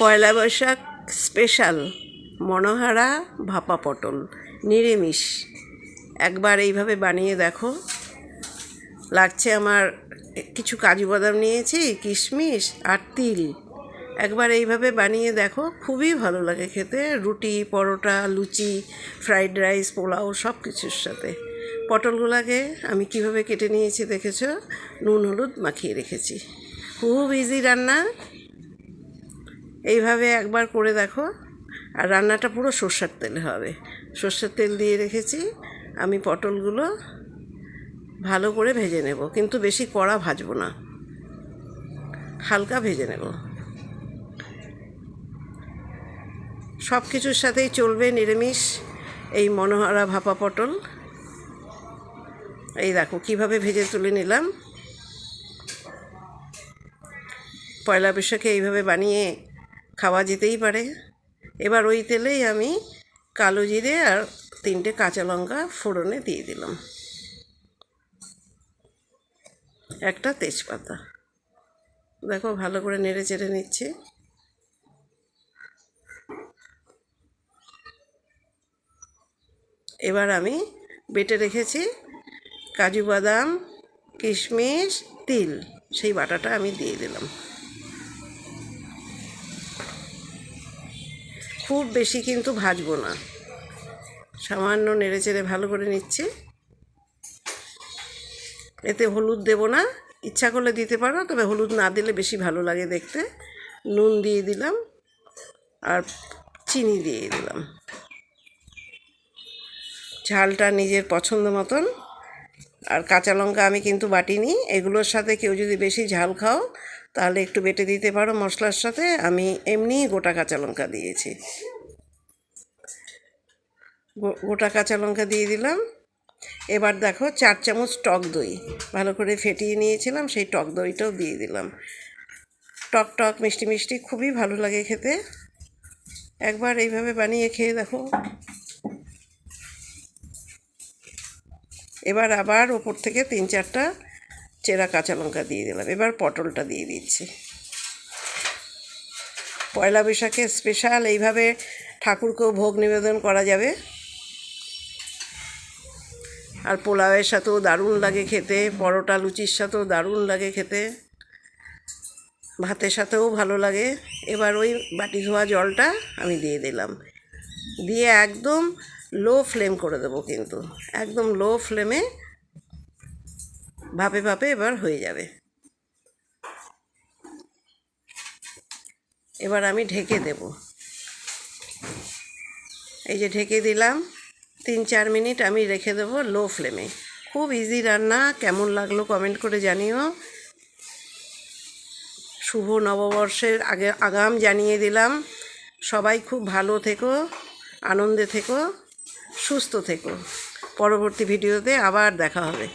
পয়লা Boishakh special Manohara ভাপা পটল, নিরামিষ। একবার এইভাবে বানিয়ে দেখো। লাগছে আমার কিছু কাজু বাদাম নিয়েছি, কিশমিশ আর তিল। একবার এইভাবে বানিয়ে দেখো, খুবই ভালো লাগে খেতে। রুটি, পরোটা, লুচি ফ্রাইড রাইস পোলাও সব কিছুর সাথে। পটলগুলোকে আমি কীভাবে কেটে নিয়েছি দেখেছ? নুন, হলুদ মাখিয়ে রেখেছি। খুব ইজি রান্না। এইভাবে একবার করে দেখো। আর রান্নাটা পুরো সর্ষের তেলে হবে। সর্ষের তেল দিয়ে রেখেছি। আমি পটলগুলো ভালো করে ভেজে নেব। কিন্তু বেশি কড়া ভাজবো না। হালকা ভেজে নেব। সব কিছুর সাথেই চলবে নিরামিষ এই মনোহরা ভাপা পটল। এই দেখো, কীভাবে ভেজে তুলে নিলাম। পয়লা বৈশাখে এইভাবে বানিয়ে খাওয়া যেতেই পারে। এবার ওই তেলেই আমি কালো জিরে আর তিনটে কাঁচা লঙ্কা ফোড়নে দিয়ে দিলাম। একটা তেজপাতা। দেখো ভালো করে নেড়ে চেড়ে নিচ্ছি। এবার আমি বেটে রেখেছি কাজু বাদাম, কিশমিশ, তিল। সেই বাটাটা আমি দিয়ে দিলাম। খুব বেশি কিন্তু ভাজবো না। সামান্য নেড়ে চেড়ে ভালো করে নিচ্ছি। এতে হলুদ দেবো না। ইচ্ছা করলে দিতে পারো, তবে হলুদ না দিলে বেশি ভালো লাগে দেখতে। নুন দিয়ে দিলাম আর চিনি দিয়ে দিলাম। ঝালটা নিজের পছন্দ মতন আর কাঁচা লঙ্কা আমি কিন্তু বাটিনি। এগুলোর সাথে কেউ যদি বেশি ঝাল খাও, তাহলে একটু বেটে দিতে পারো মশলার সাথে। আমি এমনিই গোটা কাঁচা লঙ্কা দিয়েছি। গোটা কাঁচা লঙ্কা দিয়ে দিলাম। এবার দেখো চার চামচ টক দই। ভালো করে ফেটিয়ে নিয়েছিলাম, সেই টক দইটাও দিয়ে দিলাম। টক টক, মিষ্টি মিষ্টি, খুবই ভালো লাগে খেতে। একবার এইভাবে বানিয়ে খেয়ে দেখো। এবার আবার ওপর থেকে তিন চারটা চেরা কাঁচা লঙ্কা দিয়ে দিলাম। এবার পটলটা দিয়ে দিচ্ছি। পয়লা বৈশাখে স্পেশাল এইভাবে ঠাকুরকেও ভোগ নিবেদন করা যাবে। আর পোলাওয়ের সাথেও দারুণ লাগে খেতে, পরোটা লুচির সাথেও দারুণ লাগে খেতে। ভাতের সাথেও ভালো লাগে। এবার ওই বাটি ধোয়া জলটা আমি দিয়ে দিলাম। দিয়ে একদম লো ফ্লেম করে দেবো কিন্তু। একদম লো ফ্লেমে ভাপে ভাপে এবার হয়ে যাবে। এবার আমি ঢেকে দেব। এই যে ঢেকে দিলাম, তিন চার মিনিট আমি রেখে দেবো লো ফ্লেমে খুব ইজি রান্না, কেমন লাগল কমেন্ট করে জানিও। শুভ নববর্ষের আগে আগাম জানিয়ে দিলাম। সবাই খুব ভালো থেকো, আনন্দে থেকো। সুস্থ থেকো। পরবর্তী ভিডিওতে আবার দেখা হবে।